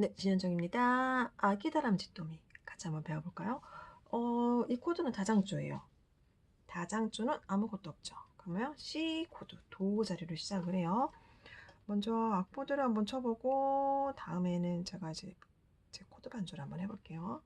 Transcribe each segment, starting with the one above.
네, 진현정입니다. 아기 다람쥐 또미 같이 한번 배워볼까요? 어, 이 코드는 다장조예요. 다장조는 아무것도 없죠. 그러면 C 코드, 도 자리로 시작을 해요. 먼저 악보들을 한번 쳐보고 다음에는 제가 이제 제 코드 반주를 한번 해볼게요.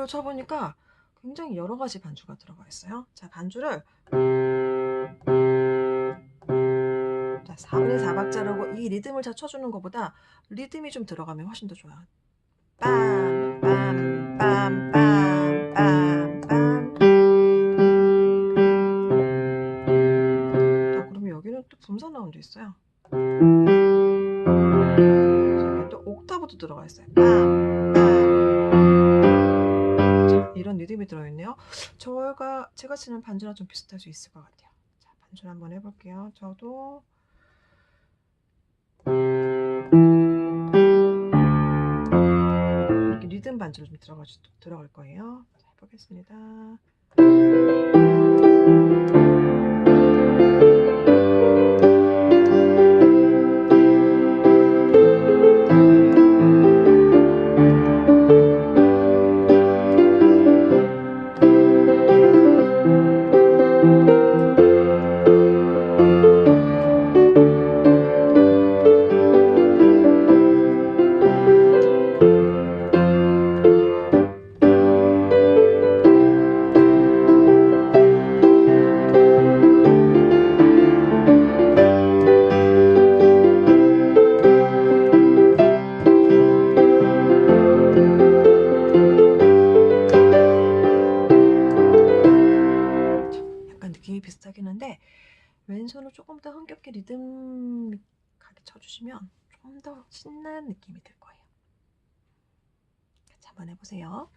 악보를 쳐보니까 굉장히 여러 가지 반주가 들어가 있어요. 자, 반주를 자, 4분의 4박자라고 이 리듬을 잘 쳐주는 것보다 리듬이 좀 들어가면 훨씬 더 좋아요. 빰, 빰, 빰, 빰, 빰, 빰. 자, 그러면 여기는 또 나온 데 있어요. 자, 또 옥타브도 들어가 있어요. 빰, 빰. 저가 제가 치는 반주랑 좀 비슷할 수 있을 것 같아요. 자, 반주를 한번 해볼게요. 저도 이렇게 리듬 반주로 좀 들어가 들어갈 거예요. 자, 해보겠습니다. 한데 왼손을 조금 더 흥겹게 리듬하게 쳐주시면 좀 더 신나는 느낌이 들 거예요. 같이 한번 해보세요.